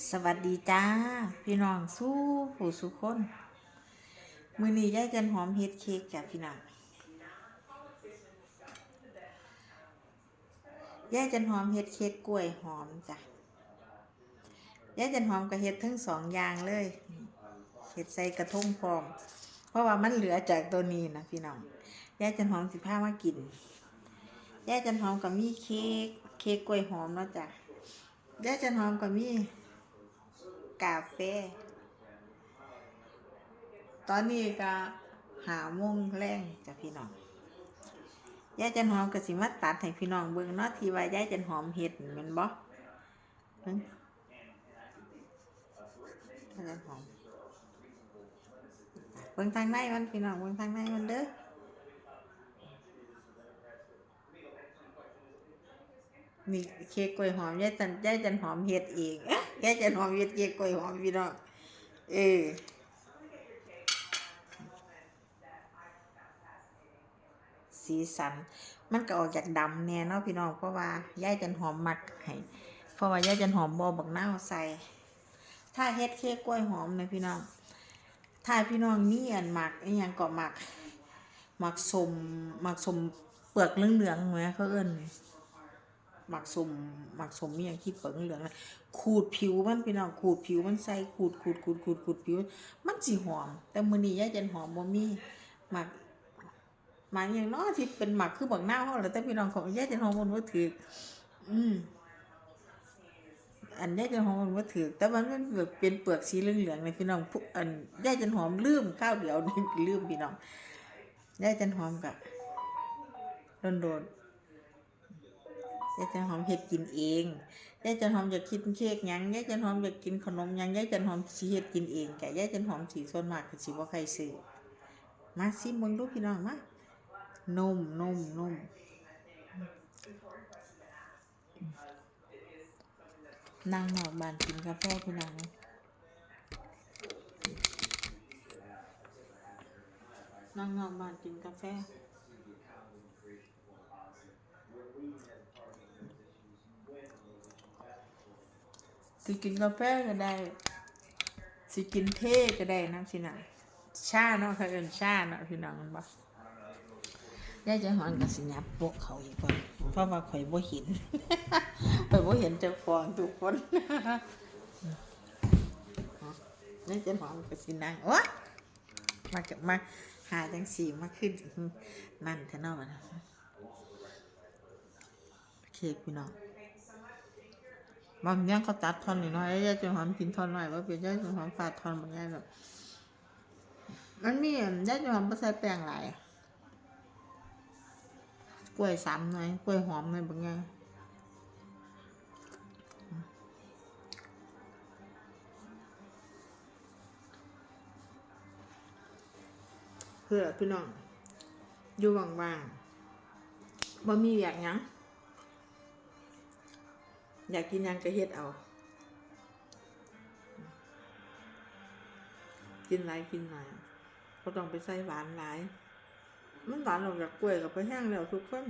สวัสดีจ้า พี่น้องสู้ผู้สุคน มือนี้ยายจันหอมเฮ็ดเค้กจ้ะพี่น้องยายจันหอมเฮ็ดเค้กกล้วยหอมจ้ะยายจันหอมก็เฮ็ดทั้งสองอย่างเลยเฮ็ดใส่กระทงพร้อม เพราะว่ามันเหลือจากตัวนี้นะพี่น้องยายจันหอมสิพามากินยายจันหอมก็มีเค้กเค้กกล้วยหอมเนาะจ้ะยายจันหอมก็มี กาแฟ ตอนนี้ก็หาโมงแรงจ้ะพี่น้องยายจันหอมก็สิมาตัดให้พี่น้องเบิ่งเนาะที่ว่ายายจันหอมเฮ็ดมันบ่หึยายจันหอมเบิ่งทางในมันพี่น้องเบิ่งทางในมันเด้อ นี่เค้กกล้วยหอมยายจันยายจันหอมเฮ็ดเองยายจันหอมเฮ็ดเค้กกล้วยหอมพี่น้องเออสีสัน มันก็ออกจากดำแน่เนาะพี่น้องเพราะว่าย่ายจันหอมมักให้เพราะว่าย่ายจันหอมบอบักนาใส่ ถ้าเฮ็ดเค้กกล้วยหอมนะพี่น้องถ้าพี่น้องมีอันหมักอีหยังก็หมักหมักสมหมักสมเปลือกเหลืองๆเหมือนเขาเอิ้น หมักสมหมักสมมีอย่างที่เปลือกเหลืองนะขูดผิวมันพี่น้องขูดผิวมันใส่ขูดขูดขูดขูดขูดผิว มันสิหอม แต่มือนี้ย่าจันหอมบ่มีหมักหมากอย่างเน้อที่เป็นหมักคือบักหน้าเขาแหละแต่พี่น้องของแย่จันหอมมันว่าถืออืมอันแย่จันหอมมันว่าถือแต่มันมันแบบเป็นเปลือกสีเหลืองๆในพี่น้องอันแย่จันหอมลืมข้าวเดียวนึงลืมพี่น้องแย่จันหอมกับโดนโดน ๆแย่จันหอมเฮ็ดกินเองแย่จันหอมอยากกินเค้กยังแย่จันหอมอยากกินขนมยังแย่จันหอมสิเฮ็ดกินเองแกแย่จันหอมสีส่วนมากก็สิบ่ใครซื้อมาซิมเบิ่งดูพี่น้องมานมนมนมนั่งนอกบ้านกินกาแฟพี่น้องนั่งนอกบ้านกินกาแฟ สิกินกาแฟก็ได้ สิกินเท่ก็ได้นะพี่น้องชาเนาะเขาเอินชาเนาะพี่น้องมันบอกยายจะหอนกับสิยับพวกเขาอีกคนเพราะว่าข่อยบ่เห็นข่อยบ่เห็นเจ้าของทุกคนยายจะหอนกับสินางโอ๊ยมากับมาหาจังสีมาขึ้นนั่นเถอะเนาะบัดนะเค้กพี่น้อง บางอย่างเขาตัดทอนนิดหน่อยยายจะหอมกินทอนหน่อยว่าเป็นยายจะหอมฟาดทอนบางอย่างแบบมันมีอันยายจะหอมบ่ใส่แป้งหลายกล้วยสามหน่อยกล้วยหอมหน่อยบางอย่างเพื่อพี่น้องอยู่ว่างๆบ่มีอยากยัง อยากกินยังก็เฮ็ดเอา กินหลายกินหลายก็ต้องไปใส่หวานหลาย มันหวานออกจากกล้วยกับไปแห้งแล้วทุกคน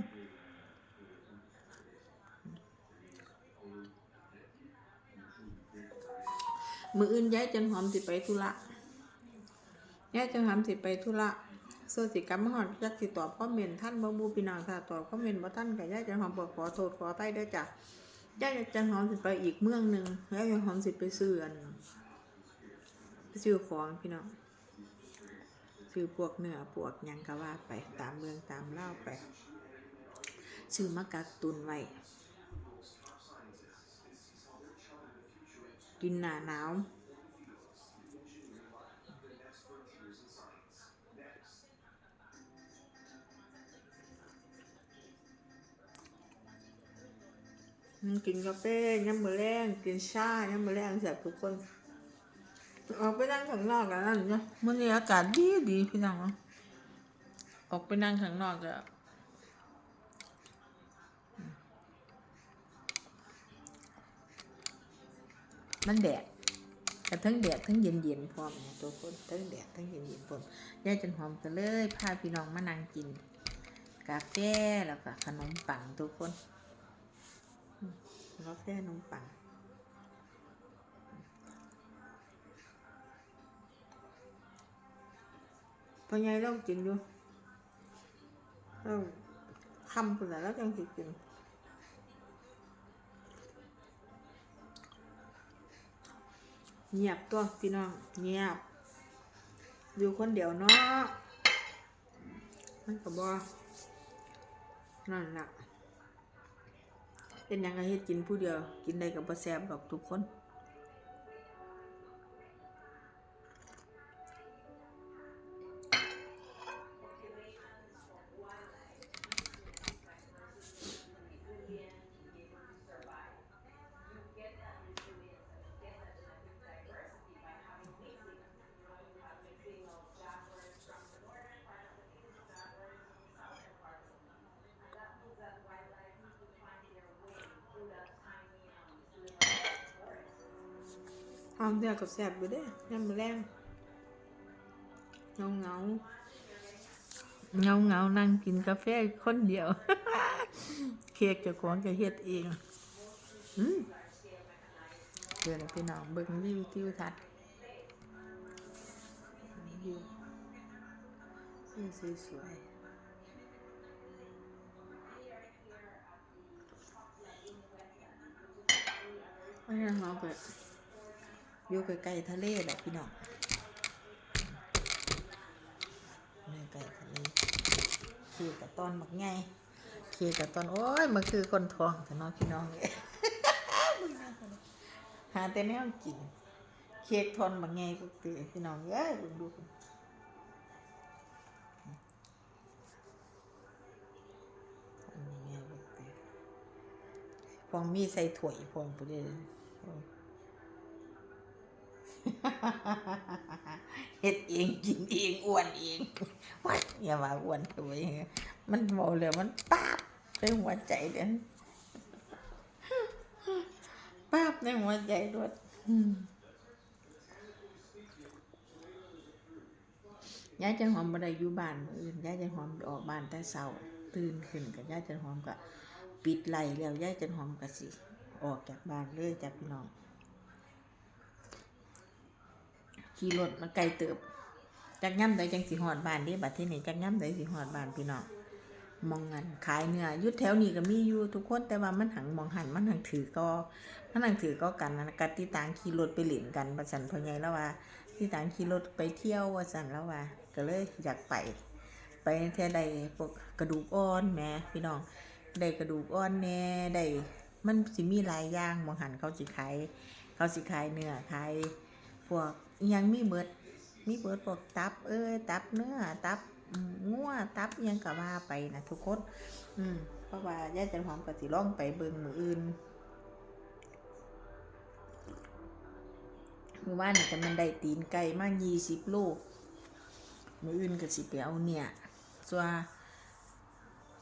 มืออื่นย้ายจันหอมสิไปธุระย้ายจันหอมสิไปธุระส่สิกรรมมหอดจักสิตอบคอมเมนต์ท่านบ่บูพี่น้องถ้าตอบคอมเมนต์บ่ท่านก็ย้ายจันหอมบอกขอโทษขอไปเด้อจ้ะ ย้าจันหอมสิไปอีกเมืองหนึ่งย้ายจันหอมสิไปซื้ออันไปซื้อของพี่น้องซื้อพวกเนื้อพวกยังก็ว่าไปตามเมืองตามเล่าไปซื้อมากักตุนไว้กินหนาหนาว กินกาแฟย้ำมือแรงกินชาย้ำมือแรงแสบทุกคนออกไปนั่งข้างนอกกันนั่นเนาะมันมีอากาศดีดีพี่น้องออกไปนั่งข้างนอกก็มันแดดแต่ทั้งแดดทั้งเย็นเย็นพร้อมเนี่ยตัวคนทั้งแดดทั้งเย็นเย็นพร้อมยาจันหอมก็เลยพาพี่น้องมานั่งกิน กาแฟแล้วก็ขนมปังทุกคน กาแฟนมปังพอไงเล่ากินดูเราทำคนละแล้วจังสิกินเงียบตัวพี่น้องเงียบ อยู่คนเดียวเนาะมันก็บอกนั่นแหละ เป็นยังไงเฮ็ดกินผู้เดียว กินได้กับบ่แซ่บดอกทุกคน อมเดือกับแซ่บอยู่เด้ยำมอแรงเงาเงาเงาเงานั่งกินกาแฟคนเดียว เค้กจ้าของจะเฮ็ดเองเดี๋ยวนพี่น้องเบิ่งวิวทิวทัศน์วิววิวสวยๆอันนี้เราไป อยู่ใกล้ๆทะเลแหละพี่น้องนี่ใกล้ทะเลขี่กับตอนบักไงขี่กับตอนโอ้ยมันคือคนทองแต่น้องพี่น้องเลยหาแต่แนวกิน เค้กทอนบักไงพวกตีพี่น้องเอ้ยเบิ่งดูกันทอนบักไงพวกตีพองมีใส่ถ้วยพองไปเลย เฮ็ดเองกินเองอ้วนเองว้าอย่าว่าอ้วนตัวเองมันเมาเลยมันป๊าบในหัวใจเด่นป๊าบในหัวใจด้วยอืมยายจันหอมบ่ได้อยู่บ้านอื่นยายจันหอมออกบ้านแต่เช้าตื่นขึ้นกับยายจันหอมก็ปิดไหล่แล้วยายจันหอมก็สิ ออกจากบ้านเลยจ้ะพี่น้อง ขี่รถมาไกลเติบจากย่ำใดจังสิหอดบานเดิบัดที่นี่จากย่ำใดสิหอดบานพี่น้องมองงันขายเนื้อยุดแถวนี้ก็มีอยู่ทุกคนแต่ว่ามันหังมองหันมันหังถือก็มันหังถือก็กันนะกัดที่ต่างขี่รถไปหรียญกันประสันพ่อใหญ่แล้วว่า ที่ต่างขี่รถไปเที่ยวว่าสันแล้วว่า ก็เลยอยากไป ไปแท่ใดพวกกระดูกอ่อนแม่พี่น้องได้กระดูกอ่อนแน่ได้มันสิมีหลายอย่างมองหันเขาสิขายเขาสิขายเนื้อขาย วกยังมีเบิด มีเบิดพวกตับ เอ้ยตับเนื้อตับงัวตับยังก็ว่าไปนะทุกคน อืมเพราะว่าย่าจันหอมก็สิล่องไปเบิงมืออื่นเมื่อว่านนี่ก็มันได้ตีนไก่มากยี่สิบโลมืออื่นก็สิไปเอาเนี่ยส่วน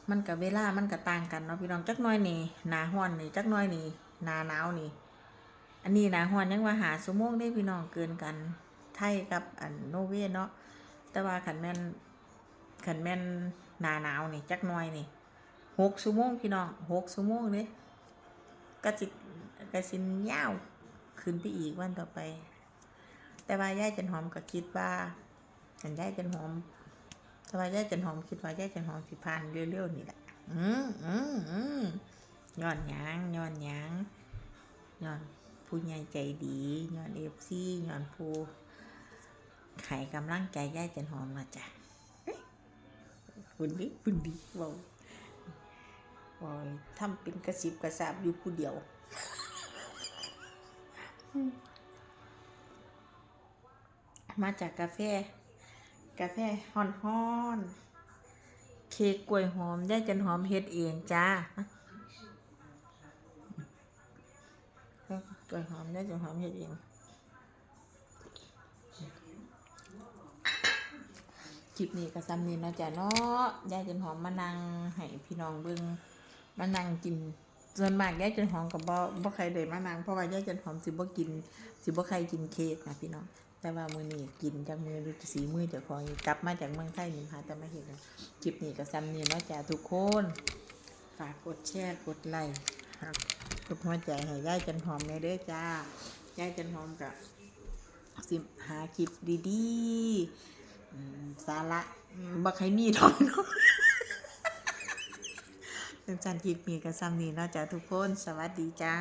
มันกับเวลามันก็ต่างกันเนาะพี่น้องจักน้อยนี่หนาห้อนนี่จักน้อยนี่หนาหนาวนี่ อันนี้นะฮอนยังว่าหาชั่วโมงได้พี่น้องเกินกันไทยกับอันโนเวเนาะแต่ว่าขันแมนขันแมนหนาหนาวนี่จักน่อยนี่หกชั่วโมงพี่น้องหกชั่วโมงเลยก็จิก็สินยาวขึ้นไปอีกวันต่อไป แต่ว่าย่าจันหอมก็คิดว่าอันย่ายจันหอมแต่ว่าย่าจันหอมคิดว่าย่าจันหอมสิพานเร็วๆนี่แหละอืมอืมอืมย้อนยางย้อนยางย้อน ผู้ใหญ่ใจดีย้อนเอฟซีย้อนผู้ไขกำลังใจย่ายจันหอมมาจ้ะคุณดิคุณดีเว้าเว้าทำเป็นกระสิบกระซาบอยู่ผู้เดียวมาจากกาแฟ กาแฟฮอนฮอน เค้กกล้วยหอมย่ายจันหอมเฮ็ดเองจ้า กล้วยหอมได้จังหอมเฮ็ดเองคลิปนี้ก็ซ้ำนี้นะจ้ะเนาะยายจนหอมมานั่งให้พี่น้องเบิ่งมานั่งกินส่วนมากยายจนหอมกับบ่บ่ใครได้มานั่งเพราะว่ายายจนหอมสิบ่กิน สิบ่ใครกินเค้กนะพี่น้อง แต่ว่ามือนี้กินจากมือหรือสีมือเจ้าขอกลับมาจากเมืองไทยนี่ค่ะแต่มาเห็นคลิปนี้ก็ซ้ำนี้นะจ้ะทุกคน ฝากกดแชร์กดไลค์ ครับกหัวใจให้ย่ายจันหอมในเด้อจ้าย่ายจันหอมกับสิหาคลิปดีๆสาระบักให้มีดอกเนาะจันคลิปมีกับซัมนี้นาะจ้าทุกคน สวัสดีจ้า